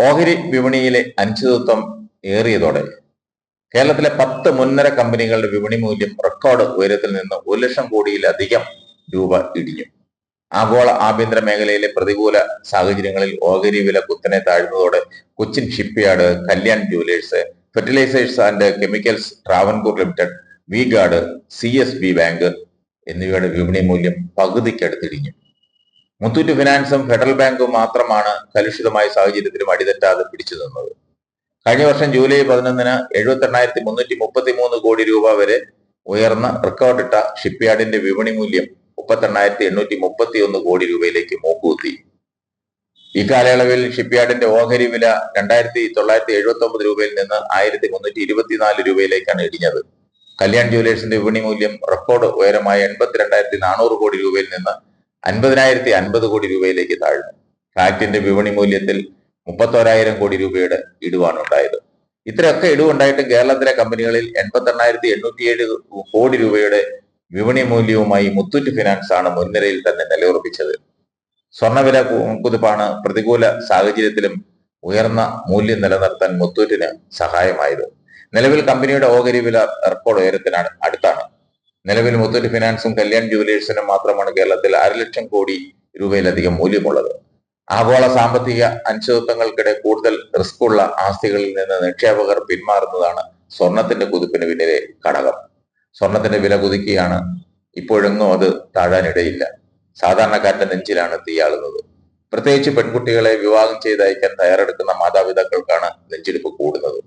ഓഹരി വിപണിയിലെ അനിശ്ചിതത്വം ഏറിയതോടെ കേരളത്തിലെ പത്ത് മുൻനിര കമ്പനികളുടെ വിപണി മൂല്യം റെക്കോർഡ് ഉയരത്തിൽ നിന്ന് ഒരു ലക്ഷം കോടിയിലധികം രൂപ ഇടിഞ്ഞു. ആഗോള ആഭ്യന്തര മേഖലയിലെ പ്രതികൂല സാഹചര്യങ്ങളിൽ ഓഹരി വില കുത്തനെ താഴ്ന്നതോടെ Cochin shipyard Kalyan jewellers fertilisers and chemicals Travancore limited V guard C S B bank എന്നിവയുടെ വിപണി മൂല്യം പകുതിക്കടുത്തിടിഞ്ഞു മുത്തൂറ്റ് ഫിനാൻസും ഫെഡറൽ ബാങ്കും മാത്രമാണ് കലുഷിതമായ സാഹചര്യത്തിലും അടിതെറ്റാതെ പിടിച്ചു നിന്നത്. കഴിഞ്ഞ വർഷം ജൂലൈ പതിനൊന്നിന് എഴുപത്തി എണ്ണായിരത്തി മുന്നൂറ്റി മുപ്പത്തി മൂന്ന് കോടി രൂപ വരെ ഉയർന്ന റെക്കോർഡിട്ട ഷിപ്പ്യാർഡിന്റെ വിപണി മൂല്യം മുപ്പത്തെണ്ണായിരത്തി എണ്ണൂറ്റി മുപ്പത്തി ഒന്ന് കോടി രൂപയിലേക്ക് മൂക്കുകുത്തി. ഈ കാലയളവിൽ ഷിപ്പ്യാർഡിന്റെ ഓഹരി വില രണ്ടായിരത്തി തൊള്ളായിരത്തി എഴുപത്തി ഒമ്പത് രൂപയിൽ നിന്ന് ആയിരത്തി മുന്നൂറ്റി ഇരുപത്തിനാല് രൂപയിലേക്കാണ് ഇടിഞ്ഞത്. കല്യാൺ ജുവലേഴ്സിന്റെ വിപണി മൂല്യം റെക്കോർഡ് ഉയരമായ എൺപത്തിരണ്ടായിരത്തി നാനൂറ് കോടി രൂപയിൽ നിന്ന് അൻപതിനായിരത്തി അൻപത് കോടി രൂപയിലേക്ക് താഴ്ന്നു. ഫാക്ടിന്റെ വിപണി മൂല്യത്തിൽ മുപ്പത്തോരായിരം കോടി രൂപയുടെ ഇടിവാണ് ഉണ്ടായത്. ഇത്രയൊക്കെ ഇടിവുണ്ടായിട്ടും കേരളത്തിലെ കമ്പനികളിൽ എൺപത്തി എണ്ണായിരത്തി എണ്ണൂറ്റിയേഴ് കോടി രൂപയുടെ വിപണി മൂല്യവുമായി മുത്തൂറ്റ് ഫിനാൻസ് ആണ് മുൻനിരയിൽ തന്നെ നിലയുറപ്പിച്ചത്. സ്വർണവില കുതിപ്പാണ് പ്രതികൂല സാഹചര്യത്തിലും ഉയർന്ന മൂല്യം നിലനിർത്താൻ മുത്തൂറ്റിന് സഹായമായത്. നിലവിൽ കമ്പനിയുടെ ഓഹരി വില റെക്കോർഡ് ഉയരത്തിനാണ് അടുത്താണ്. നിലവിൽ മുത്തൂറ്റ് ഫിനാൻസും കല്യാൺ ജുവലേഴ്സിനും മാത്രമാണ് കേരളത്തിൽ അര ലക്ഷം കോടി രൂപയിലധികം മൂല്യമുള്ളത്. ആഗോള സാമ്പത്തിക അനിശ്ചിതത്വങ്ങൾക്കിടെ കൂടുതൽ റിസ്ക് ഉള്ള ആസ്തികളിൽ നിന്ന് നിക്ഷേപകർ പിന്മാറുന്നതാണ് സ്വർണത്തിന്റെ കുതിപ്പിന് പിന്നിലെ ഘടകം. സ്വർണത്തിന്റെ വില കുതിക്കുകയാണ്. ഇപ്പോഴെങ്ങും അത് താഴാനിടയില്ല. സാധാരണക്കാരന്റെ നെഞ്ചിലാണ് തീയാളുന്നത് പ്രത്യേകിച്ച് പെൺകുട്ടികളെ വിവാഹം ചെയ്തയക്കാൻ തയ്യാറെടുക്കുന്ന മാതാപിതാക്കൾക്കാണ് നെഞ്ചിടിപ്പ് കൂടുന്നത്.